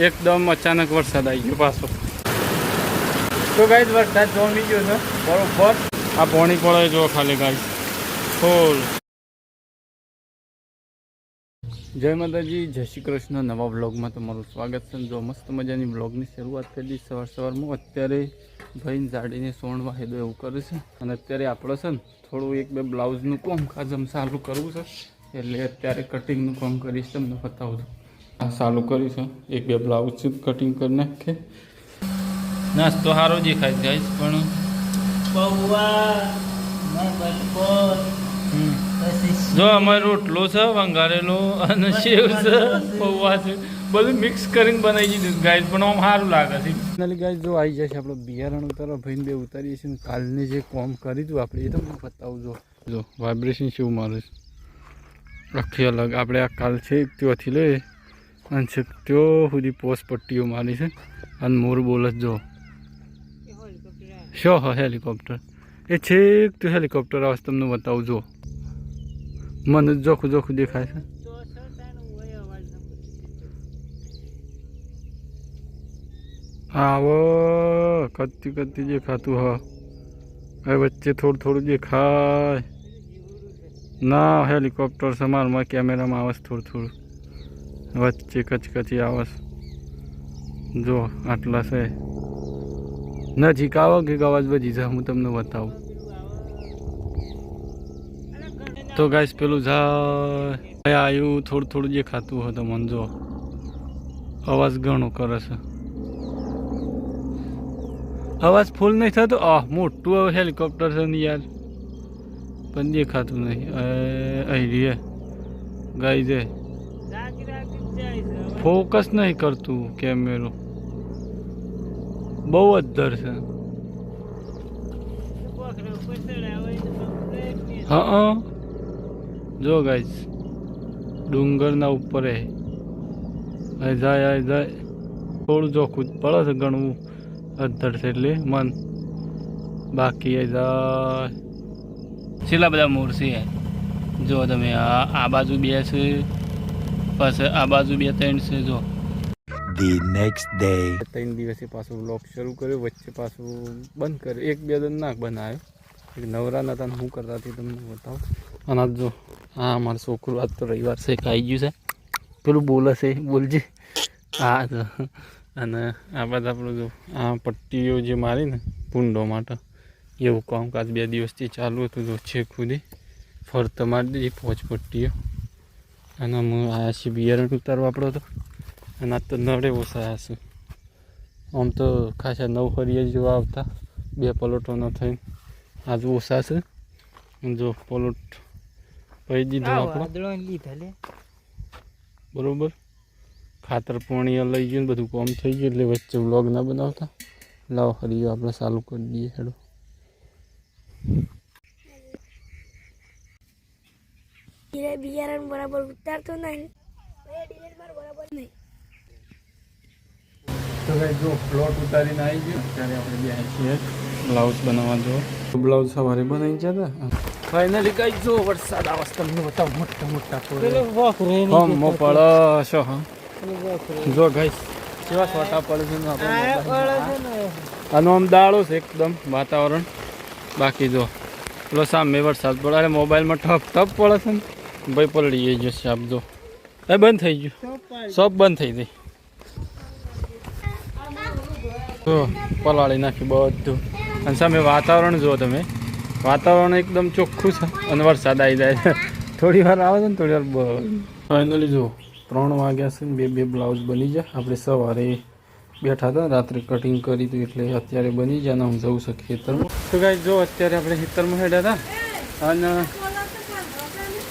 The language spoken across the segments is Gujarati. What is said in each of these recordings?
એકદમ અચાનક વરસાદ આવી ગયો પાછો. તો ગાઈસ વરસાદ જોમી ગયો છે. બરોબર. આ પોણી પડે જો ખાલી ગાઈસ ફૂલ જય માતાજી, જય શ્રી કૃષ્ણ. નવા બ્લોગમાં તમારું સ્વાગત છે જો મસ્ત મજાની બ્લોગની શરૂઆત કરી સવાર સવારમાં અત્યારે ભાઈને જાડીને સોણવા હેદો એવું કરે છે. અને અત્યારે આપણે છે ને થોડું એક બે બ્લાઉઝનું કામ કાજમ ચાલુ કરવું છે. એટલે અત્યારે કટિંગનું કામ કરીશ તમને બતાવું છું. આ ચાલુ કરીશું એક બે બ્લાઉઝ કટિંગ કરી નાખે નાસ્તો સારો દેખાય ગાઈસ પણ પૌવા હમ. જો અમારે રોટલો છે વંગારેલો અને સેવ છે પૌવા છે બધું મિક્સ કરીને બનાવી દીધું ગાય પણ આમ સારું લાગે છે. ફાઇનલી ગાય જો આવી જશે આપણે બિયારણ ઉતારો ભાઈને બે ઉતારીએ છીએ ને કાલની જે કોમ કરી હતું આપણે એ તો બતાવું જો. જો વાઇબ્રેશન શું મારે આખી અલગ આપણે આ કાલ છે ત્યાંથી લઈએ લે અને છેક ત્યો સુધી પોસ્ટ પટ્ટીઓ મારી છે. અને મોર બોલ જ જો. શો હ હેલિકોપ્ટર? એ છેક તો હેલિકોપ્ટર આવે તમને બતાવું, જો. મને જોખું જોખું દેખાય છે. આવો કત્તી કત્તી દેખાતું હ. હવે વચ્ચે થોડું થોડું દેખાય. ના, હેલિકોપ્ટર છે, મારમાં, કેમેરામાં આવે થોડું થોડું. વચ્ચે કચકચી આવે છે જો આટલા છે. નજીક આવો કે અવાજ બજી જાય હું તમને બતાવું. તો ગાઈસ પેલું જાય આવ્યું થોડું થોડું દેખાતું હોય તો મને જો. અવાજ ઘણો કરે છે. અવાજ ફૂલ નહીં થતો? આ મોટું હવે હેલિકોપ્ટર છે ને યાર. પણ દેખાતું નહીં. અહીં રે ગાઈ છે ફોકસ નહીં કરતું કેમેરો. બહુ જ દર છે. હા જો ગાઈસ ડુંગરના ઉપર. જાય અહીં જાય. થોડું જ પડે છે ઘણું અધર છે એટલે મન. બાકી જાય. છેલ્લા બધા મૂર્તિ છે. જો તમે આ બાજુ બે છે પછી આ બાજુ બે ત્રણ છે જો. ધી નેક્સ્ટ ડે ત્રણ દિવસે પાછું બ્લોક શરૂ કર્યો વચ્ચે પાછું બંધ કર્યું. એક બે દન ના બનાવ્યો. એક નવરા હતા શું કરતા હતી તમને બતાવું. અને આજ જો હા અમારું છોકરું આજ તો રવિવાર છે ખાઈ આવી ગયું છે. પેલું બોલે છે બોલજે. હા જો અને આ બધા આપણું જો આ પટ્ટીઓ જે મારી ને પૂંડો માટે. એવું કામકાજ બે દિવસથી ચાલુ હતું જો છે સુધી. ફરતા મારી દીધી પોચ પટ્ટીઓ. અને અમે આવ્યા છીએ બિયારણ ઉતારવા આપણો તો. અને આ તો નડે ઓછા છે. આમ તો ખાસા નવ ફરીએ જોવા આવતા બે પલોટો ન થઈને. આજ ઓછા છે. જો પલોટ પહી દીધો આપણો. બરોબર? ખાતર પાણી લઈ ગયું ને બધું કોમ થઈ ગયું એટલે વચ્ચે વ્લોગ ના બનાવતા. લાવો ફરી આપણે ચાલુ કરી દઈએ હેડો. બિયારણ બરાબર ઉતારતો નહીં તો ભાઈ જો પ્લોટ ઉતારીને આવી ગયો ત્યારે આપણે બે છીએ બ્લાઉઝ બનાવવા જો બ્લાઉઝ સવારે બનાવી ગયા હતા ફાઇનલી કઈ જો વરસાદ આવે તમને બતાવ મોટા મોટા હમ મો પડે છો જો ગાઈસ કેવા છોટા પડે છે આનો આમ દાળો છે એકદમ વાતાવરણ બાકી જો પેલો સામે વરસાદ પડે અરે મોબાઈલમાં ઠપ ઠપ પડે છે ને ભાઈ પલળી જશે આપ જો. એ બંધ થઈ ગયું. સબ બંધ થઈ ગઈ. જો, પલાળી નાખ્યું બધું. અને સામે વાતાવરણ જુઓ તમે. વાતાવરણ એકદમ ચોખ્ખું છે અને વરસાદ આવી જાય થોડી વાર આવે છે ને, થોડી વાર ફાઇનલી જુઓ. ત્રણ વાગ્યા છે ને, બે બે બ્લાઉઝ બની જાય આપણે સવારે બેઠા હતા રાત્રે કટિંગ કરી હતું એટલે અત્યારે બની જાય અને હું જવું છું ખેતરમાં. તો કાંઈ જો અત્યારે આપણે ખેતરમાં હેડ્યા હતા. અને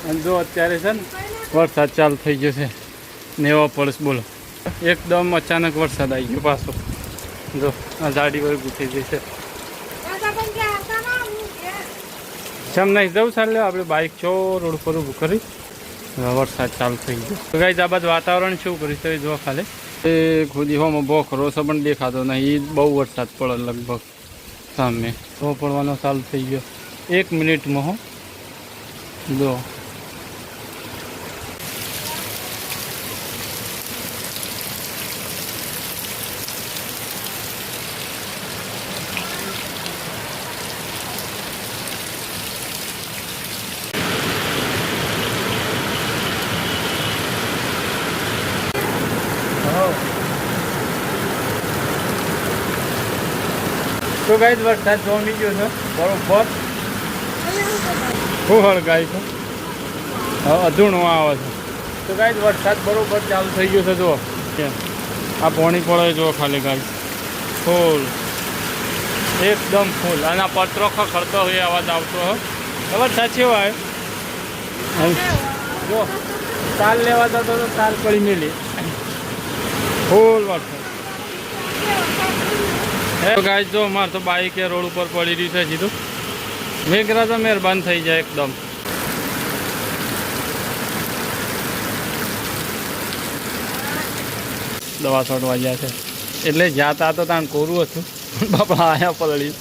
અને જો અત્યારે છે ને વરસાદ ચાલુ થઈ ગયો છે. ને એવો પડશે બોલો. એકદમ અચાનક વરસાદ આવી ગયો પાછો. જો, આ ઝાડી પર ગુથી જશે જેમ નહીં જવું ચાલે આપણે બાઇક છો રોડ પર ઊભું કરી વરસાદ ચાલુ થઈ ગયો. તો ગાઈ આ બાજુ વાતાવરણ શું કરીશ તો જો ખાલી. એ ખુદી હોમાં બોખરો છે પણ દેખાતો નહીં. બહુ વરસાદ પડે લગભગ. સામે. તો પડવાનો ચાલુ થઈ ગયો. એક મિનિટમાં હો. જો. તો ગાય વરસાદ જોમી ગયો છે. બરોબર. તમે ગાય છે? અધૂણું આવે છે. તો ગાય વરસાદ બરોબર ચાલુ થઈ ગયો છે જો કે આ પોણી પડે જો ખાલી ગાય ફૂલ. એકદમ ફૂલ. અને આ પત્રો ખરતો હોય અવાજ આવતો હોય. ખબર સાચી હોય? જો તાલ લેવા જતો તો તાલ પડી મેલી. ફૂલ વરસાદ. હે ગાય જો મારે તો બાઈક એ રોડ ઉપર પડી રહ્યું છે સીધું. મેઘરા તો મહેરબાન થઈ જાય એકદમ. દવા છોડવા ગયા છે. એટલે જાતા તો તાણ કોરું હતું. બાપા આયા પલળી.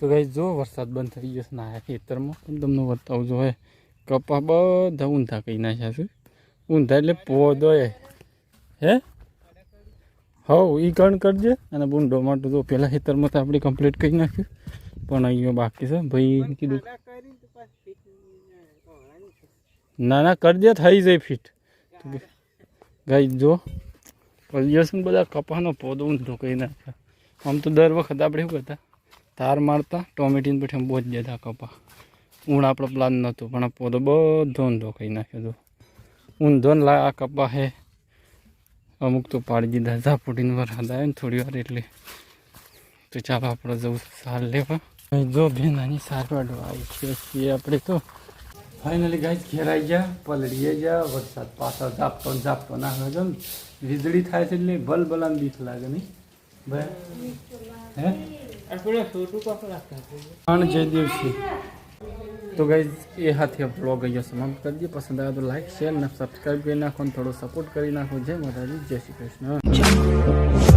તો ગાઈ જો વરસાદ બંધ થઈ ગયો ને આયા ખેતરમાં તમને બતાવું જો કપા બધા ઊંધા કહી નાખ્યા છે. ઊંધા એટલે પોદો એ હે? હવ એ કણ કરજે. અને બુંડો માટે તો પેલા ખેતરમાં તો આપણે કમ્પ્લીટ કરી નાખ્યું. પણ અહીંયા બાકી છે. ભાઈ કીધું ના ના કરજે થઈ જાય ફિટ ગાઈ જો પલ્યુશન બધા કપાનો પોદો ઊંધો કરી નાખ્યા. આમ તો દર વખત આપણે શું કરતા? તાર મારતા ટોમેટીને પછી બહુ જ જતા કપા. ઊણ આપણો પ્લાન નહોતો પણ આ પોદો બધો ઊંધો કરી નાખ્યો તો ઊંધો ને લા આ કપા હે. અમુક તો પાડી દીધા ઝાપુટીને વરસાદ આવે ને થોડી વાર એટલે. તો ચાલો આપણે જવું સાર લેવા. જો બેન આની સાર પાડવા આવી છે છીએ આપણે તો. ફાઇનલી ગાય ઘેર આવી ગયા પલળીએ ગયા વરસાદ પાછળ ઝાપતો ને ઝાપતો ના આવે છે વીજળી થાય છે એટલે ભલ ભલાને બીક લાગે નહીં. ભાઈ? હે? પણ જય કપડા તો ગાઈ એ હાથે બ્લોગ અહીંયા સમાપ્ત કરી દઈએ. પસંદ આવે તો લાઈક શેર અને સબસ્ક્રાઈબ કરી નાખો અને થોડો સપોર્ટ કરી નાખો. જય માતાજી, જય શ્રી કૃષ્ણ.